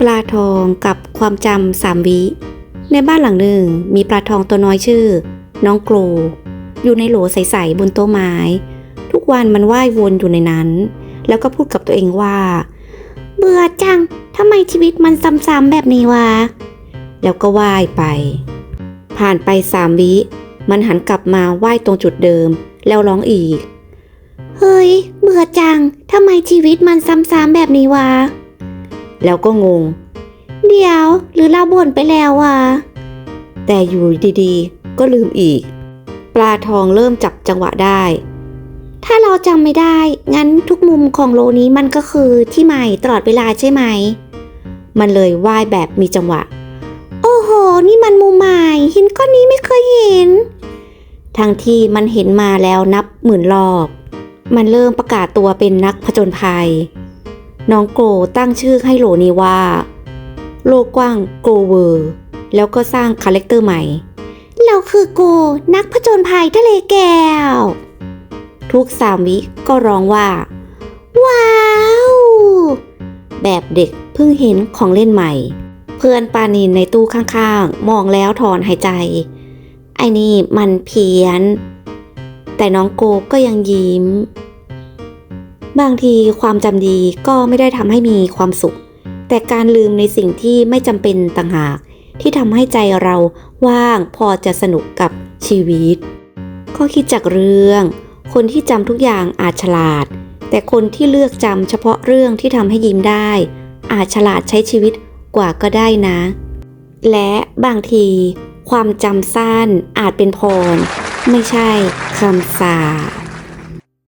ปลาทองกับความจำสามวิ ในบ้านหลังหนึ่งมีปลาทองตัวน้อยชื่อ น้องโกรอยู่ในโหลใสๆบนโต๊ะไม้ ทุกวันมันว่ายวนอยู่ในนั้น แล้วก็พูดกับตัวเองว่า เบื่อจังทำไมชีวิตมันซ้ำๆแบบนี้วะ แล้วก็ว่ายไป ผ่านไปสามวิ มันหันกลับมาว่ายตรงจุดเดิม แล้วร้องอีก เฮ้ย เบื่อจังทำไมชีวิตมันซ้ำๆแบบนี้วะ แล้วก็งง เดี๋ยวหรือเราบ่นไปแล้ววะแต่อยู่ดีๆ ก็ลืมอีก ปลาทองเริ่มจับจังหวะได้ ถ้าเราจำไม่ได้ งั้นทุกมุมของโลนี้มันก็คือที่ใหม่ตลอดเวลาใช่ไหม มันเลยว่ายแบบมีจังหวะ โอ้โห นี่มันมุมใหม่หินก้อนนี้ไม่เคยเห็น ทั้งที่มันเห็นมาแล้วนับหมื่นรอบ มันเริ่มประกาศตัวเป็นนักผจญภัย น้องโกตั้งชื่อให้โหลนี้ว่า โลกกว้างโกเวอร์แล้วก็สร้างคาแรคเตอร์ใหม่ เราคือโกนักผจญภัยทะเลแก้ว ทุกสามวิก็ร้องว่า ว้าว แบบเด็กเพิ่งเห็นของเล่นใหม่ เพื่อนปานินในตู้ข้างๆ มองแล้วถอนหายใจ ไอ้นี่มันเพี้ยน แต่น้องโกก็ยังยิ้ม บางทีความจำดีก็ไม่ได้ทำให้มีความสุข แต่การลืมในสิ่งที่ไม่จำเป็นต่างหาก ที่ทำให้ใจเราว่างพอจะสนุกกับชีวิต ข้อคิดจากเรื่อง คนที่จำทุกอย่างอาจฉลาด แต่คนที่เลือกจำเฉพาะเรื่องที่ทำให้ยิ้มได้ อาจฉลาดใช้ชีวิตกว่าก็ได้นะ และบางที ความจำสั้นอาจเป็นพร ไม่ใช่คำสาป